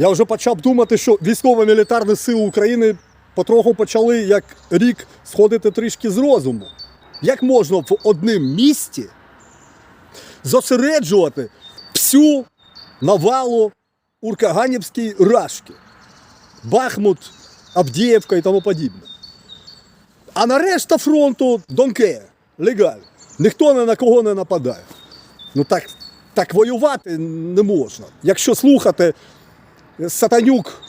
Я вже почав думати, що військово-мілітарні сили України потроху почали як рік сходити трішки з розуму. Як можна в одному місті зосереджувати всю навалу Уркаганівської рашки, Бахмут, Авдіївка і тому подібне. А на решта фронту донке, легаль. Ніхто ні на кого не нападає. Ну так, так воювати не можна. Якщо слухати сатанюк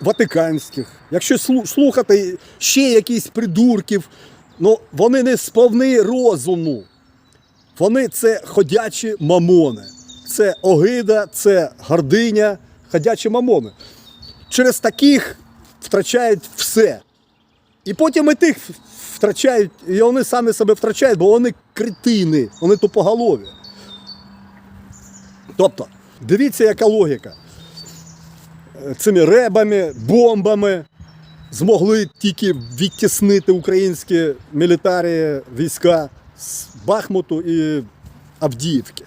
ватиканських, якщо слухати ще якісь придурків, ну вони не сповни розуму. Вони це ходячі мамони. Це огида, це гординя, ходячі мамони. Через таких втрачають все. І потім і тих втрачають, і вони самі себе втрачають, бо вони кретини, вони тупоголові. Тобто, дивіться, яка логіка. Цими ребами, бомбами змогли тільки відтіснити українські мілітарі війська з Бахмуту і Авдіївки.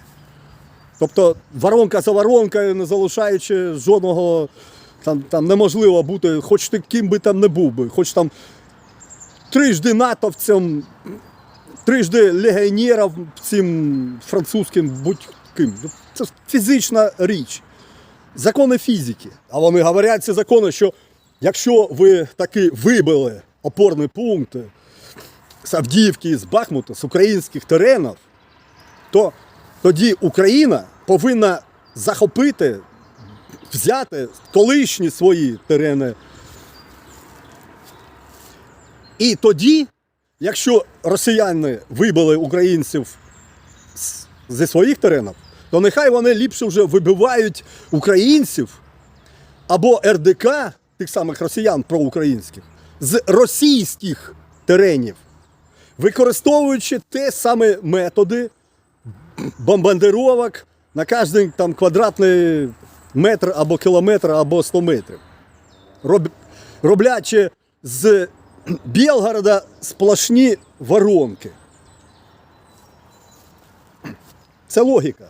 Тобто воронка за воронкою, не залишаючи жодного, там, там неможливо бути, хоч ти ким би там не був би, хоч там трижди натовцям, трижди легіонером цим французьким будь-ким. Це фізична річ. Закони фізики. А вони говорять ці закони, що якщо ви таки вибили опорні пункти з Авдіївки з Бахмута, з українських теренів, то тоді Україна повинна захопити, взяти колишні свої терени. І тоді, якщо росіяни вибили українців зі своїх теренів, то нехай вони ліпше вже вибивають українців або РДК, тих самих росіян проукраїнських, з російських теренів, використовуючи те саме методи бомбардировок на кожен там квадратний метр або кілометр, або 100 метрів. Роб, роблячи з Білгорода сплошні воронки. Це логіка.